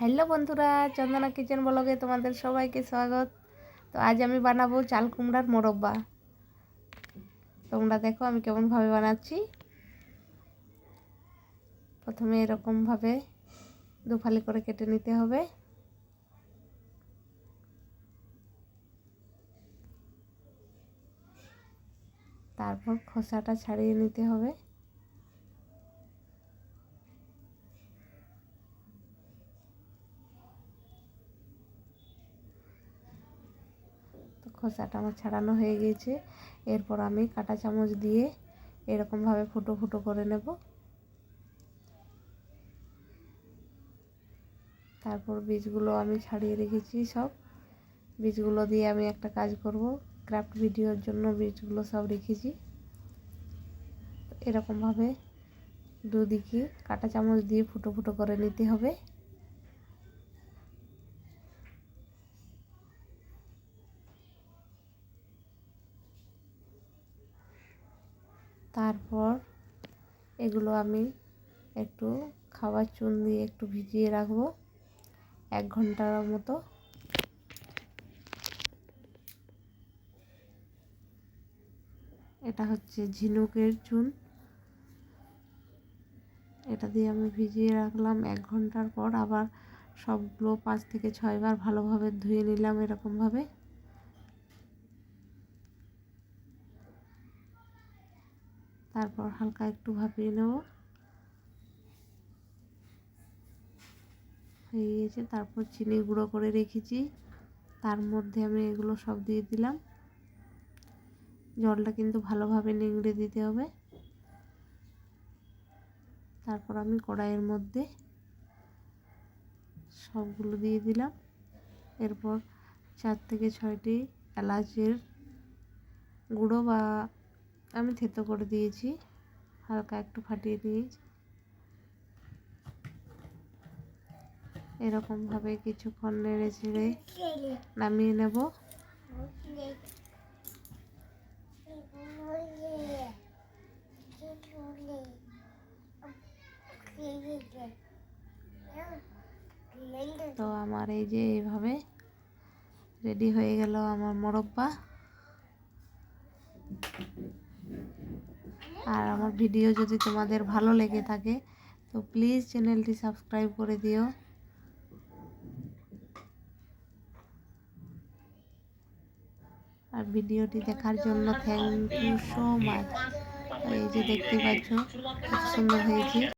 Hello বন্ধুরা, চন্দনা kitchen ব্লগে তোমাদের সবাইকে স্বাগত। তো আজ আমি বানাবো চাল কুমড়ার মোরব্বা। তোমরা দেখো আমি কেমনভাবে বানাচ্ছি। প্রথমে এরকমভাবে দুফালি করে কেটে নিতে হবে। তারপর খোসাটা ছাড়িয়ে নিতে হবে। খোসাটা আমার ছাড়ানো হয়ে গিয়েছে এরপর আমি কাটা চামচ দিয়ে এরকমভাবে ফুটো ফুটো করে নেব। তারপর বীজগুলো আমি ছাড়িয়ে রেখেছি সব। বীজগুলো দিয়ে আমি একটা কাজ করব, ক্রাফট ভিডিওর জন্য বীজগুলো সব রেখেছি। এরকমভাবে দুদিকে কাটা চামচ দিয়ে ফুটো ফুটো করে নিতে হবে। তারপর এগুলো আমি একটু খাবার চুন দিয়ে একটু ভিজিয়ে রাখব এক ঘণ্টার মতো। এটা হচ্ছে ঝিনুকের চুন। এটা দিয়ে আমি ভিজিয়ে রাখলাম এক ঘণ্টার পর আবার সবগুলো পাঁচ থেকে ছয়বার ভালোভাবে ধুয়ে নিলাম এরকমভাবে। তারপর হালকা একটু ভাপিয়ে নেব। হয়ে গিয়েছে তারপর চিনি গুঁড়ো করে রেখেছি। তার মধ্যে আমি এগুলো সব দিয়ে দিলাম। জলটা কিন্তু ভালোভাবে নিংড়ে দিতে হবে। তারপর আমি কড়াইয়ের মধ্যে সবগুলো দিয়ে দিলাম। এরপর চার থেকে ছয়টি এলাচের গুঁড়ো বা আমি থেতো করে দিয়েছি, হালকা একটু ফাটিয়ে দিয়েছি। এরকমভাবে কিছুক্ষণ নেড়ে চেড়ে নামিয়ে নেব। তো আমার এই যে এইভাবে রেডি হয়ে গেল আমার মোরব্বা। আর আমার ভিডিও যদি তোমাদের ভালো লেগে থাকে, তো প্লিজ চ্যানেলটি সাবস্ক্রাইব করে দিও। আর ভিডিওটি দেখার জন্য থ্যাংক ইউ সো মাচ এই যে দেখতে পাচ্ছ সুন্দর হয়েছে।